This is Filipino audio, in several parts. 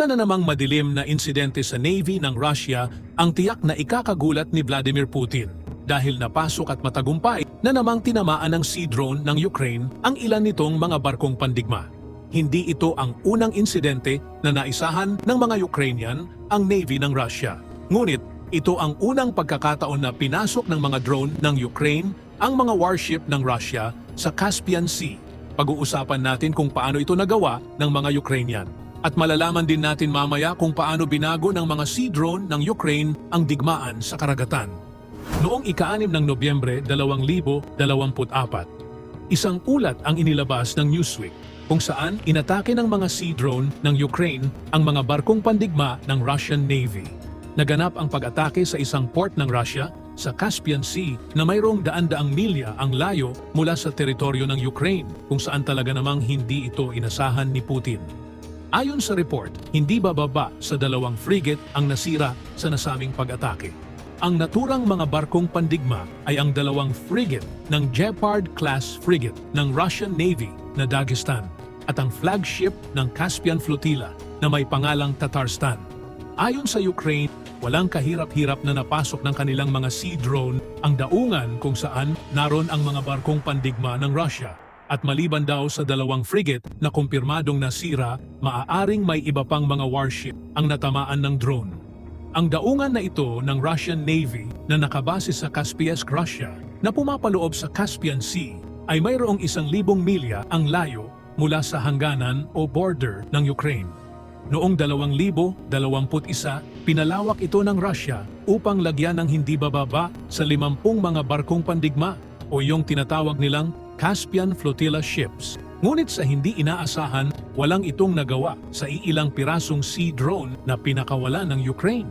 Isa na namang madilim na insidente sa Navy ng Russia ang tiyak na ikakagulat ni Vladimir Putin dahil napasok at matagumpay na namang tinamaan ng sea drone ng Ukraine ang ilan nitong mga barkong pandigma. Hindi ito ang unang insidente na naisahan ng mga Ukrainian ang Navy ng Russia. Ngunit ito ang unang pagkakataon na pinasok ng mga drone ng Ukraine ang mga warship ng Russia sa Caspian Sea. Pag-uusapan natin kung paano ito nagawa ng mga Ukrainian. At malalaman din natin mamaya kung paano binago ng mga sea drone ng Ukraine ang digmaan sa karagatan. Noong ika-6 ng Nobyembre 2024, isang ulat ang inilabas ng Newsweek kung saan inatake ng mga sea drone ng Ukraine ang mga barkong pandigma ng Russian Navy. Naganap ang pag-atake sa isang port ng Russia sa Caspian Sea na mayroong daan-daang milya ang layo mula sa teritoryo ng Ukraine kung saan talaga namang hindi ito inasahan ni Putin. Ayon sa report, hindi bababa sa dalawang frigate ang nasira sa nasabing pag-atake. Ang naturang mga barkong pandigma ay ang dalawang frigate ng Gepard-class frigate ng Russian Navy na Dagestan at ang flagship ng Caspian Flotilla na may pangalang Tatarstan. Ayon sa Ukraine, walang kahirap-hirap na napasok ng kanilang mga sea drone ang daungan kung saan naroon ang mga barkong pandigma ng Russia. At maliban daw sa dalawang frigate na kumpirmadong nasira, maaaring may iba pang mga warship ang natamaan ng drone. Ang daungan na ito ng Russian Navy na nakabase sa Kaspiysk, Russia, na pumapaloob sa Caspian Sea, ay mayroong isang libong milya ang layo mula sa hangganan o border ng Ukraine. Noong 2021, pinalawak ito ng Russia upang lagyan ng hindi bababa sa 50 mga barkong pandigma o yung tinatawag nilang Caspian Flotilla ships. Ngunit sa hindi inaasahan, walang itong nagawa sa iilang pirasong sea drone na pinakawala ng Ukraine.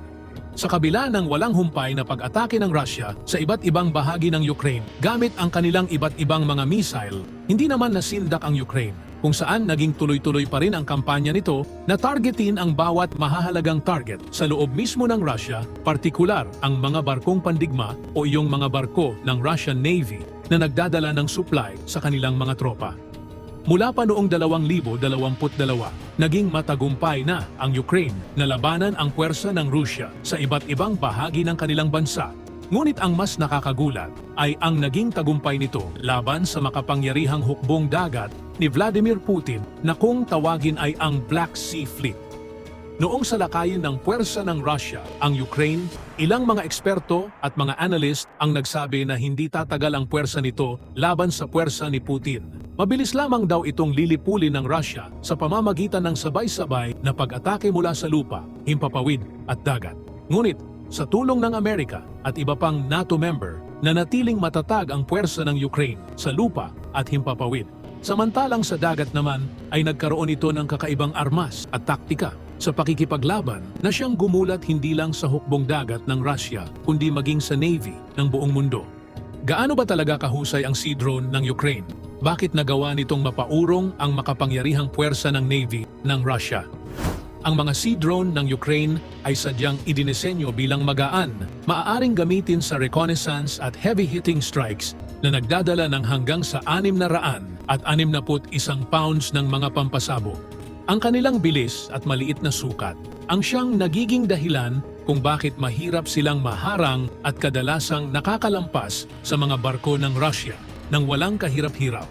Sa kabila ng walang humpay na pag-atake ng Russia sa iba't ibang bahagi ng Ukraine gamit ang kanilang iba't ibang mga missile, hindi naman nasindak ang Ukraine kung saan naging tuloy-tuloy pa rin ang kampanya nito na targetin ang bawat mahahalagang target sa loob mismo ng Russia, partikular ang mga barkong pandigma o iyong mga barko ng Russian Navy na nagdadala ng supply sa kanilang mga tropa. Mula pa noong 2022, naging matagumpay na ang Ukraine na labanan ang puwersa ng Rusya sa iba't ibang bahagi ng kanilang bansa. Ngunit ang mas nakakagulat ay ang naging tagumpay nito laban sa makapangyarihang hukbong dagat ni Vladimir Putin na kung tawagin ay ang Black Sea Fleet. Noong salakayin ng puwersa ng Russia ang Ukraine, ilang mga eksperto at mga analyst ang nagsabi na hindi tatagal ang puwersa nito laban sa puwersa ni Putin. Mabilis lamang daw itong lilipulin ng Russia sa pamamagitan ng sabay-sabay na pag-atake mula sa lupa, himpapawid at dagat. Ngunit sa tulong ng Amerika at iba pang NATO member, nanatiling matatag ang puwersa ng Ukraine sa lupa at himpapawid. Samantalang sa dagat naman ay nagkaroon ito ng kakaibang armas at taktika sa pakikipaglaban na siyang gumulat hindi lang sa hukbong dagat ng Russia kundi maging sa Navy ng buong mundo. Gaano ba talaga kahusay ang sea drone ng Ukraine? Bakit nagawa nitong mapaurong ang makapangyarihang puwersa ng Navy ng Russia? Ang mga sea drone ng Ukraine ay sadyang idinisenyo bilang magaan, maaaring gamitin sa reconnaissance at heavy-hitting strikes na nagdadala ng hanggang sa 600 at 61 pounds ng mga pampasabog. Ang kanilang bilis at maliit na sukat ang siyang nagiging dahilan kung bakit mahirap silang maharang at kadalasang nakakalampas sa mga barko ng Russia nang walang kahirap-hirap.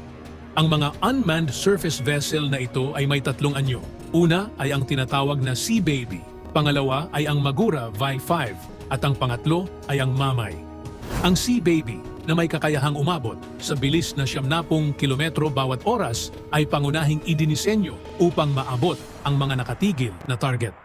Ang mga unmanned surface vessel na ito ay may tatlong anyo. Una ay ang tinatawag na Sea Baby, pangalawa ay ang Magura Vi-5 at ang pangatlo ay ang Mamay. Ang Sea Baby na may kakayahang umabot sa bilis na 70 kilometro bawat oras ay pangunahing idinisenyo upang maabot ang mga nakatigil na target.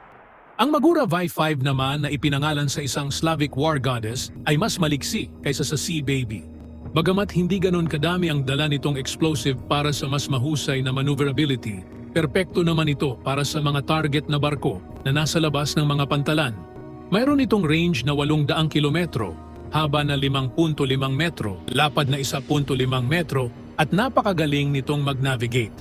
Ang Magura Vi-5 naman na ipinangalan sa isang Slavic war goddess ay mas maliksi kaysa sa Sea Baby. Bagamat hindi ganon kadami ang dala nitong explosive para sa mas mahusay na maneuverability, perpekto naman ito para sa mga target na barko na nasa labas ng mga pantalan. Mayroon itong range na 800 kilometro, haba na 5.5 metro, lapad na 1.5 metro, at napakagaling nitong mag-navigate.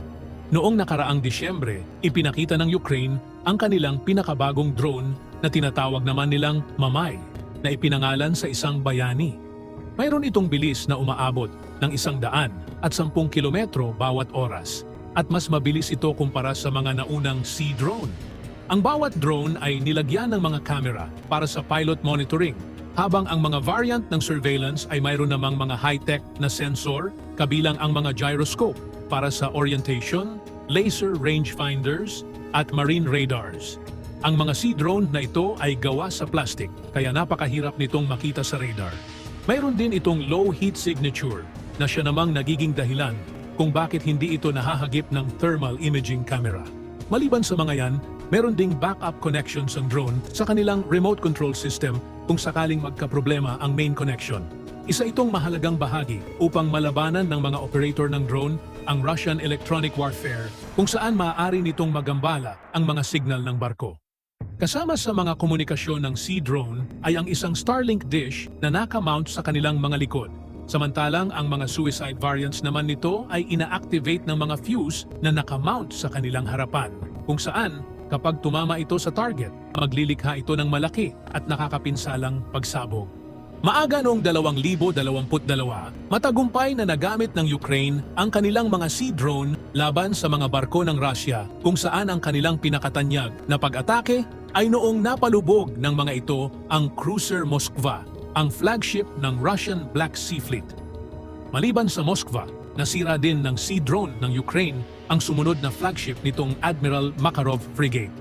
Noong nakaraang Disyembre, ipinakita ng Ukraine ang kanilang pinakabagong drone na tinatawag naman nilang Mamay na ipinangalan sa isang bayani. Mayroon itong bilis na umaabot ng isang daan at sampung kilometro bawat oras at mas mabilis ito kumpara sa mga naunang sea drone. Ang bawat drone ay nilagyan ng mga camera para sa pilot monitoring, habang ang mga variant ng surveillance ay mayroon namang mga high-tech na sensor, kabilang ang mga gyroscope para sa orientation, laser rangefinders, at marine radars. Ang mga sea drone na ito ay gawa sa plastic, kaya napakahirap nitong makita sa radar. Mayroon din itong low heat signature na siya namang nagiging dahilan kung bakit hindi ito nahahagip ng thermal imaging camera. Maliban sa mga yan, meron ding backup connections ang drone sa kanilang remote control system kung sakaling magkaproblema ang main connection. Isa itong mahalagang bahagi upang malabanan ng mga operator ng drone ang Russian electronic warfare kung saan maaari nitong magambala ang mga signal ng barko. Kasama sa mga komunikasyon ng Sea Drone ay ang isang Starlink dish na nakamount sa kanilang mga likod. Samantalang ang mga suicide variants naman nito ay ina-activate ng mga fuse na nakamount sa kanilang harapan, kung saan kapag tumama ito sa target, maglilikha ito ng malaki at nakakapinsalang pagsabog. Maaga noong 2022, matagumpay na nagamit ng Ukraine ang kanilang mga sea drone laban sa mga barko ng Russia kung saan ang kanilang pinakatanyag na pag-atake ay noong napalubog ng mga ito ang cruiser Moskva, ang flagship ng Russian Black Sea Fleet. Maliban sa Moskva, nasira din ng sea drone ng Ukraine ang sumunod na flagship nitong Admiral Makarov frigate.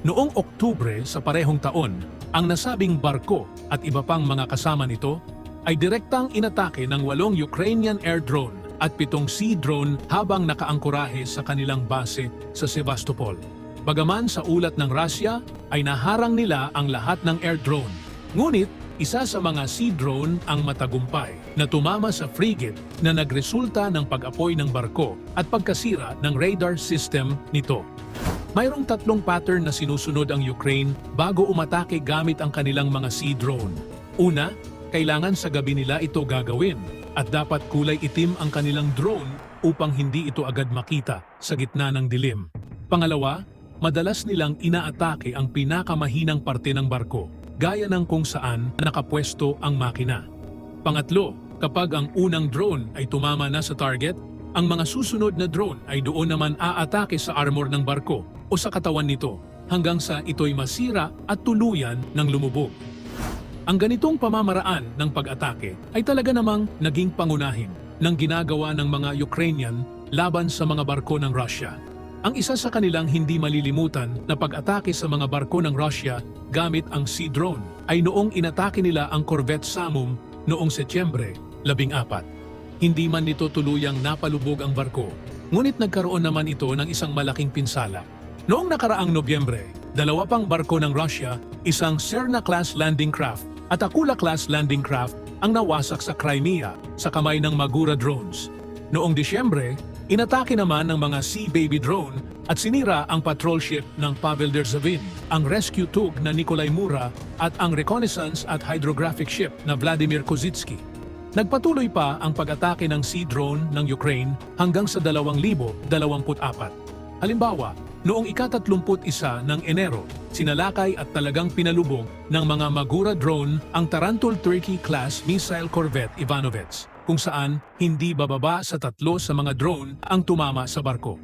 Noong Oktubre sa parehong taon, ang nasabing barko at iba pang mga kasama nito ay direktang inatake ng walong Ukrainian air drone at pitong sea drone habang nakaangkorahe sa kanilang base sa Sevastopol. Bagaman sa ulat ng Russia ay naharang nila ang lahat ng air drone. Ngunit isa sa mga sea drone ang matagumpay na tumama sa frigate na nagresulta ng pag-apoy ng barko at pagkasira ng radar system nito. Mayroong tatlong pattern na sinusunod ang Ukraine bago umatake gamit ang kanilang mga sea drone. Una, kailangan sa gabi nila ito gagawin at dapat kulay itim ang kanilang drone upang hindi ito agad makita sa gitna ng dilim. Pangalawa, madalas nilang inaatake ang pinakamahinang parte ng barko, gaya ng kung saan nakapwesto ang makina. Pangatlo, kapag ang unang drone ay tumama na sa target, ang mga susunod na drone ay doon naman aatake sa armor ng barko o sa katawan nito hanggang sa ito'y masira at tuluyan ng lumubog. Ang ganitong pamamaraan ng pag-atake ay talaga namang naging pangunahin ng ginagawa ng mga Ukrainian laban sa mga barko ng Russia. Ang isa sa kanilang hindi malilimutan na pag-atake sa mga barko ng Russia gamit ang Sea Drone ay noong inatake nila ang Corvette Samum noong Setyembre 14. Hindi man nito tuluyang napalubog ang barko, ngunit nagkaroon naman ito ng isang malaking pinsala. Noong nakaraang Nobyembre, dalawa pang barko ng Russia, isang Serna-class landing craft at Akula-class landing craft ang nawasak sa Crimea sa kamay ng Magura drones. Noong Disyembre, inatake naman ng mga Sea Baby drone at sinira ang patrol ship ng Pavel Derzavin, ang rescue tug na Nikolai Mura at ang reconnaissance at hydrographic ship na Vladimir Kozitsky. Nagpatuloy pa ang pag-atake ng sea drone ng Ukraine hanggang sa 2024. Halimbawa, noong ika-31 ng Enero, sinalakay at talagang pinalubog ng mga Magura drone ang Tarantul Turkey-class missile corvette Ivanovets, kung saan hindi bababa sa tatlo sa mga drone ang tumama sa barko.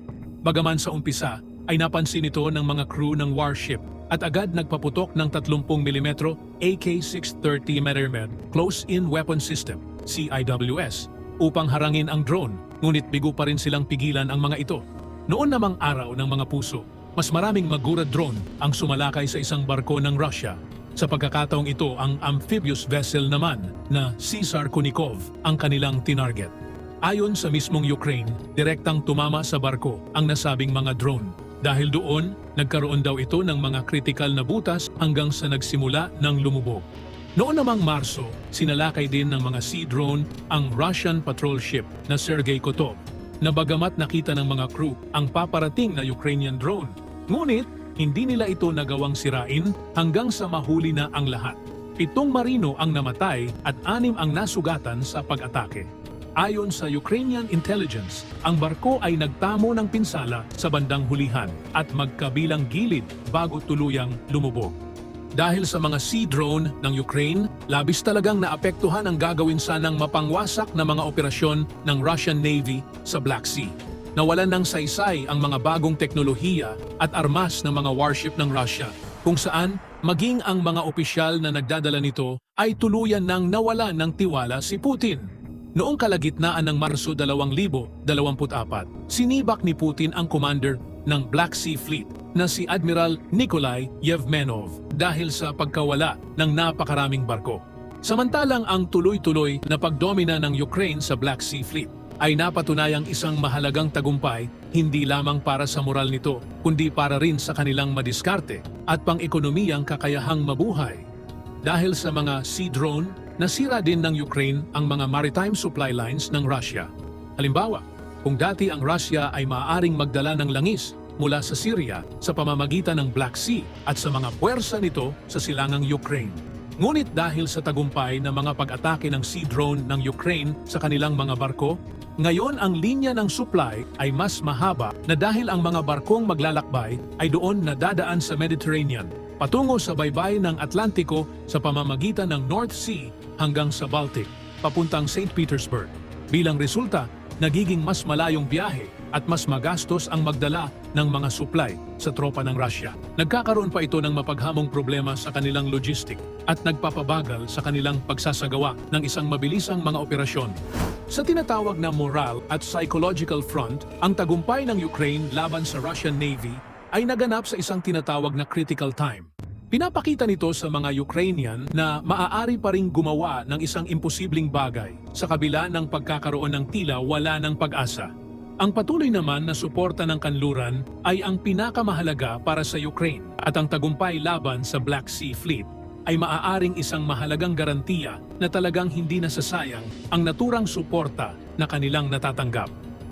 Bagaman sa umpisa, ay napansin ito ng mga crew ng warship at agad nagpaputok ng 30mm AK-630 mm Close-in Weapon System, CIWS, upang harangin ang drone, ngunit bigo pa rin silang pigilan ang mga ito. Noon namang araw ng mga puso, mas maraming Magura drone ang sumalakay sa isang barko ng Russia. Sa pagkakataong ito, ang amphibious vessel naman na Caesar Kunikov ang kanilang tinarget. Ayon sa mismong Ukraine, direktang tumama sa barko ang nasabing mga drone. Dahil doon, nagkaroon daw ito ng mga kritikal na butas hanggang sa nagsimula ng lumubog. Noon namang Marso, sinalakay din ng mga sea drone ang Russian patrol ship na Sergei Kotov na bagamat nakita ng mga crew ang paparating na Ukrainian drone. Ngunit, hindi nila ito nagawang sirain hanggang sa mahuli na ang lahat. Pitong marino ang namatay at anim ang nasugatan sa pag-atake. Ayon sa Ukrainian intelligence, ang barko ay nagtamo ng pinsala sa bandang hulihan at magkabilang gilid bago tuluyang lumubog. Dahil sa mga sea drone ng Ukraine, labis talagang naapektuhan ang gagawin sanang mapangwasak na mga operasyon ng Russian Navy sa Black Sea. nawalan ng saysay ang mga bagong teknolohiya at armas ng mga warship ng Russia, kung saan maging ang mga opisyal na nagdadala nito ay tuluyan ng nawala ng tiwala si Putin. Noong kalagitnaan ng Marso 2024, sinibak ni Putin ang commander ng Black Sea Fleet na si Admiral Nikolai Yevmenov dahil sa pagkawala ng napakaraming barko. Samantalang ang tuloy-tuloy na pagdomina ng Ukraine sa Black Sea Fleet ay napatunayang isang mahalagang tagumpay hindi lamang para sa moral nito, kundi para rin sa kanilang madiskarte at pang-ekonomiyang kakayahang mabuhay. Dahil sa mga sea drone, nasira din ng Ukraine ang mga maritime supply lines ng Russia. Halimbawa, kung dati ang Russia ay maaaring magdala ng langis mula sa Syria sa pamamagitan ng Black Sea at sa mga puwersa nito sa silangang Ukraine. Ngunit dahil sa tagumpay ng mga pag-atake ng sea drone ng Ukraine sa kanilang mga barko, ngayon ang linya ng supply ay mas mahaba na dahil ang mga barkong maglalakbay ay doon nadadaan sa Mediterranean, patungo sa baybay ng Atlantiko sa pamamagitan ng North Sea hanggang sa Baltic, papuntang St. Petersburg. Bilang resulta, nagiging mas malayong biyahe at mas magastos ang magdala ng mga supply sa tropa ng Russia. Nagkakaroon pa ito ng mapaghamong problema sa kanilang logistic at nagpapabagal sa kanilang pagsasagawa ng isang mabilisang mga operasyon. Sa tinatawag na moral at psychological front, ang tagumpay ng Ukraine laban sa Russian Navy ay naganap sa isang tinatawag na critical time. Pinapakita nito sa mga Ukrainian na maaari pa ring gumawa ng isang imposibleng bagay sa kabila ng pagkakaroon ng tila wala ng pag-asa. Ang patuloy naman na suporta ng kanluran ay ang pinakamahalaga para sa Ukraine at ang tagumpay laban sa Black Sea Fleet ay maaaring isang mahalagang garantiya na talagang hindi nasasayang ang naturang suporta na kanilang natatanggap.